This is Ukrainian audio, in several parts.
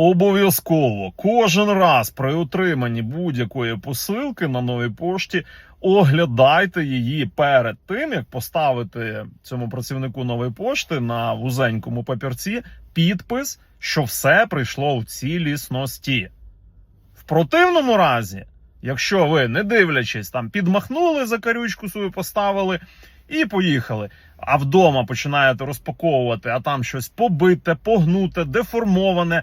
Обов'язково кожен раз при отриманні будь-якої посилки на новій пошті оглядайте її перед тим, як поставити цьому працівнику нової пошти на вузенькому папірці підпис, що все прийшло в цілісності. В противному разі, якщо ви, не дивлячись, там підмахнули за карючку свою, поставили і поїхали. А вдома починаєте розпаковувати, а там щось побите, погнуте, деформоване.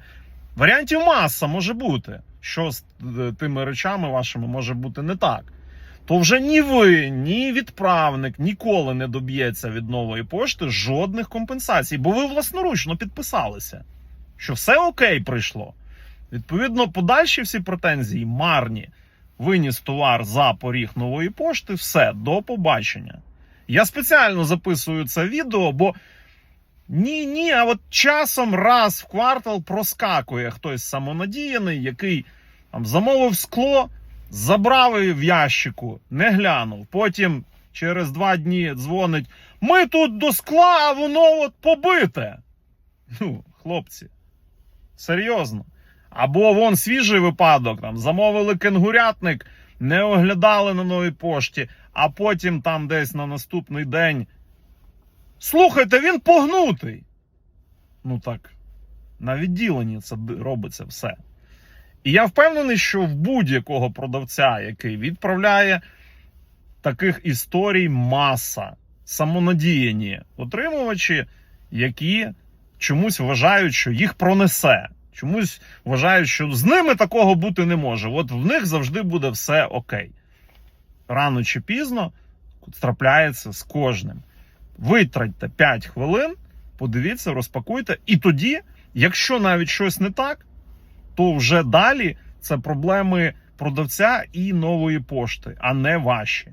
Варіантів маса може бути, що з е, тими речами вашими може бути не так. То вже ні ви, ні відправник ніколи не доб'ється від нової пошти жодних компенсацій, бо ви власноручно підписалися, що все окей прийшло. Відповідно, подальші всі претензії марні. Виніс товар за поріг нової пошти, все, до побачення. Я спеціально записую це відео, бо ні, ні, а от часом раз в квартал проскакує хтось самонадіяний, який там замовив скло, забрав в ящику, не глянув. Потім через два дні дзвонить: Ми тут до скла, а воно от побите. Ну, хлопці, серйозно. Або вон свіжий випадок, там замовили кенгурятник, не оглядали на новій пошті, а потім там десь на наступний день. Слухайте, він погнутий. Ну так, на відділенні це робиться все. І я впевнений, що в будь-якого продавця, який відправляє таких історій маса, самонадіяні отримувачі, які чомусь вважають, що їх пронесе. Чомусь вважають, що з ними такого бути не може. От в них завжди буде все окей. Рано чи пізно трапляється з кожним. Витратьте 5 хвилин, подивіться, розпакуйте, і тоді, якщо навіть щось не так, то вже далі це проблеми продавця і нової пошти, а не ваші.